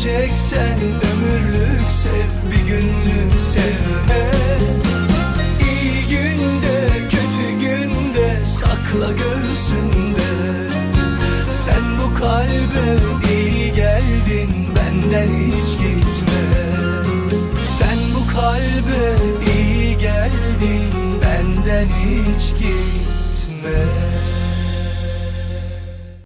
Seveceksen ömürlük sev bir günlük sevme. İyi günde kötü günde sakla göğsünde. Sen bu kalbe iyi geldin benden hiç gitme. Sen bu kalbe iyi geldin benden hiç gitme